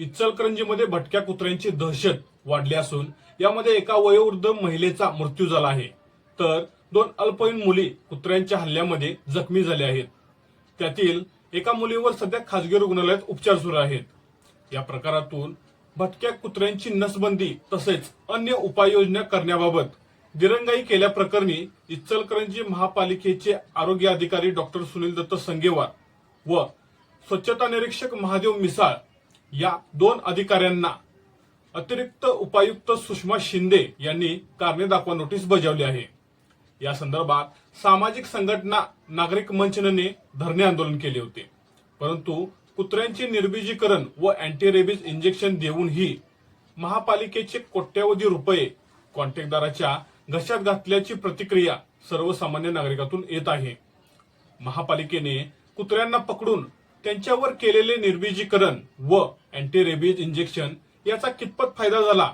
इचलकरंजीमध्ये भटक्या कुत्र्यांची दहशत वाढली असून यामध्ये एका वयोवृद्ध महिलेचा मृत्यू झाला आहे. तर दोन अल्पवयीन मुली कुत्र्यांच्या हल्ल्यामध्ये जखमी झाल्या आहेत. त्यातील एका मुलीवर सध्या खासगी रुग्णालयात उपचार सुरू आहेत. या प्रकारातून भटक्या कुत्र्यांची नसबंदी तसेच अन्य उपाययोजना करण्याबाबत दिरंगाई केल्याप्रकरणी इचलकरंजी महापालिकेचे आरोग्य अधिकारी डॉक्टर सुनील दत्त संगेवार व स्वच्छता निरीक्षक महादेव मिसाळ या दोन अधिकाऱ्यांना अतिरिक्त उपायुक्त सुषमा शिंदे यांनी कारणे दाखवा नोटीस बजावली आहे. या संदर्भात सामाजिक संघटना नागरिक मंचनने धरणे आंदोलन केले होते. परंतु कुत्र्यांचे निर्बीजीकरण व अँटी रेबीज इंजेक्शन देऊनही महापालिकेचे कोट्यवधी रुपये कॉन्ट्रॅक्टदाराच्या घशात घातल्याची प्रतिक्रिया सर्वसामान्य नागरिकातून येत आहे. महापालिकेने कुत्र्यांना पकडून त्यांच्यावर केलेले निर्बीजीकरण व अँटी रेबीज इंजेक्शन याचा कितपत फायदा झाला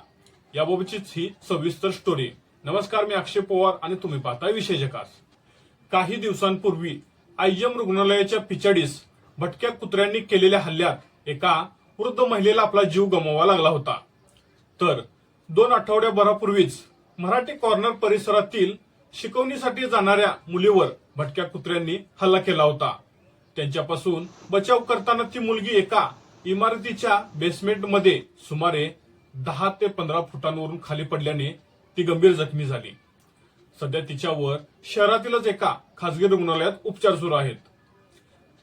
याबाबतचीच ही सविस्तर स्टोरी नमस्कार मी अक्षय पवार आणि तुम्ही पाहताय विशेषकास काही दिवसांपूर्वी आयएम रुग्णालयाच्या पिछाडीस भटक्या कुत्र्यांनी केलेल्या हल्ल्यात एका वृद्ध महिलेला आपला जीव गमवावा लागला होता. तर दोन आठवड्याभरापूर्वीच मराठी कॉर्नर परिसरातील शिकवणीसाठी जाणाऱ्या मुलीवर भटक्या कुत्र्यांनी हल्ला केला होता. त्यांच्यापासून बचाव करताना ती मुलगी एका इमारतीच्या बेसमेंटमध्ये सुमारे दहा ते पंधरा फुटांवरून खाली पडल्याने ती गंभीर जखमी झाली. सध्या तिच्यावर शहरातीलच एका खासगी रुग्णालयात उपचार सुरू आहेत.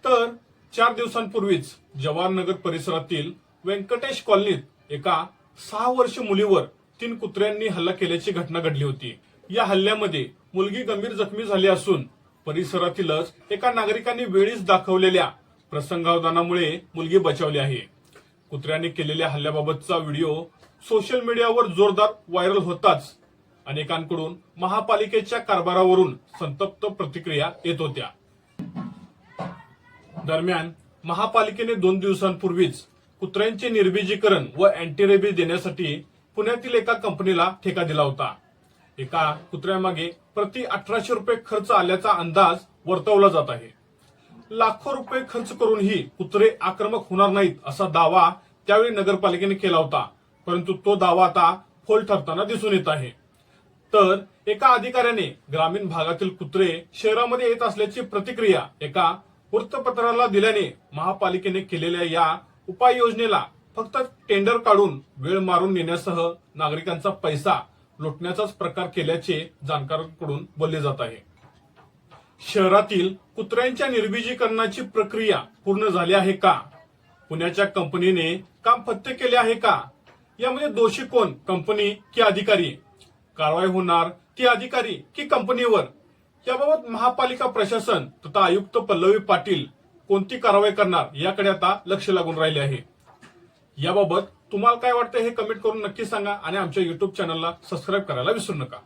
तर चार दिवसांपूर्वीच जवाहरनगर परिसरातील व्यंकटेश कॉलनीत एका सहा वर्ष मुलीवर तीन कुत्र्यांनी हल्ला केल्याची घटना घडली होती. या हल्ल्यामध्ये मुलगी गंभीर जखमी झाली असून परिसरातीलच एका नागरिकांनी वेळीच दाखवलेल्या प्रसंगावधानामुळे मुलगी बचावली आहे. कुत्र्याने केलेल्या हल्ल्याबाबतचा व्हिडिओ सोशल मीडियावर जोरदार व्हायरल होताच अनेकांकडून महापालिकेच्या कारभारावरून संतप्त प्रतिक्रिया येत होत्या. दरम्यान महापालिकेने दोन दिवसांपूर्वीच कुत्र्यांचे निर्बीजीकरण व अँटीरेबीज देण्यासाठी पुण्यातील एका कंपनीला ठेका दिला होता. एका कुत्र्यामागे प्रति अठराशे रुपये खर्च आल्याचा अंदाज वर्तवला जात आहे. लाखो रुपये खर्च करूनही कुत्रे आक्रमक होणार नाहीत असा दावा त्यावेळी नगरपालिकेने केला होता. परंतु तो दावा आता फोल ठरताना दिसून येत आहे. तर एका अधिकाऱ्याने ग्रामीण भागातील कुत्रे शहरामध्ये येत असल्याची प्रतिक्रिया एका वृत्तपत्राला दिल्याने महापालिकेने केलेल्या या उपाययोजनेला फक्त टेंडर काढून वेळ मारून नेण्यासह नागरिकांचा पैसा लुटण्याचाच प्रकार केल्याचे जाणकारांकडून बोलले जात आहे. शहरातील कुत्र्यांच्या निर्बीजीकरणाची प्रक्रिया पूर्ण झाली आहे का? पुण्याच्या कंपनीने काम फत्य केले आहे का? यामध्ये दोषी कोण? कंपनी की अधिकारी? कारवाई होणार ती अधिकारी की कंपनीवर? याबाबत महापालिका प्रशासन तथा आयुक्त पल्लवी पाटील कोणती कारवाई करणार याकडे आता लक्ष लागून राहिले आहे. याबाबत तुम्हाला काय वाटतं हे कमेंट करून नक्की सांगा आणि आमच्या युट्यूब चॅनलला सबस्क्राईब करायला विसरू नका.